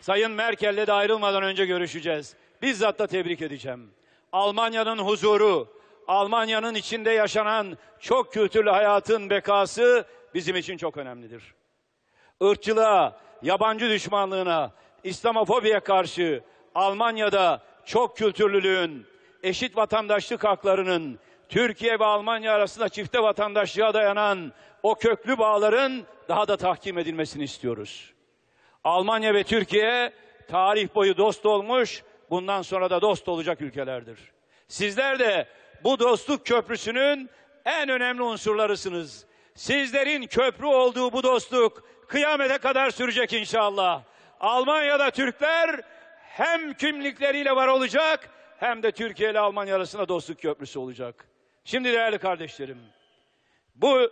Sayın Merkel'le de ayrılmadan önce görüşeceğiz. Bizzat da tebrik edeceğim. Almanya'nın huzuru, Almanya'nın içinde yaşanan çok kültürlü hayatın bekası bizim için çok önemlidir. Irkçılığa, yabancı düşmanlığına, İslamofobiye karşı Almanya'da çok kültürlülüğün, eşit vatandaşlık haklarının, Türkiye ve Almanya arasında çifte vatandaşlığa dayanan o köklü bağların daha da tahkim edilmesini istiyoruz. Almanya ve Türkiye tarih boyu dost olmuş, bundan sonra da dost olacak ülkelerdir. Sizler de bu dostluk köprüsünün en önemli unsurlarısınız. Sizlerin köprü olduğu bu dostluk kıyamete kadar sürecek inşallah. Almanya'da Türkler hem kimlikleriyle var olacak hem de Türkiye ile Almanya arasında dostluk köprüsü olacak. Şimdi değerli kardeşlerim, bu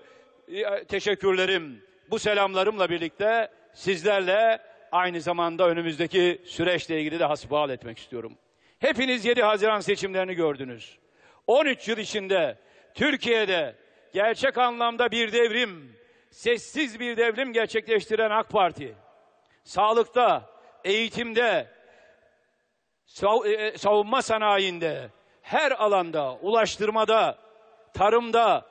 e, teşekkürlerim, bu selamlarımla birlikte sizlerle aynı zamanda önümüzdeki süreçle ilgili de hasbihal etmek istiyorum. Hepiniz 7 Haziran seçimlerini gördünüz. 13 yıl içinde Türkiye'de gerçek anlamda bir devrim, sessiz bir devrim gerçekleştiren AK Parti, sağlıkta, eğitimde, sav- e, savunma sanayinde, her alanda, ulaştırmada, tarımda,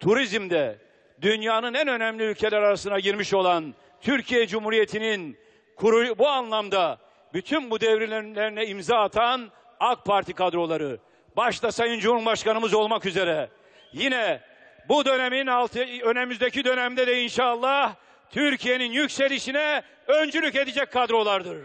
turizmde dünyanın en önemli ülkeler arasına girmiş olan Türkiye Cumhuriyeti'nin bu anlamda bütün bu devrimlerine imza atan AK Parti kadroları, başta Sayın Cumhurbaşkanımız olmak üzere yine bu dönemin altı, önümüzdeki dönemde de inşallah Türkiye'nin yükselişine öncülük edecek kadrolardır.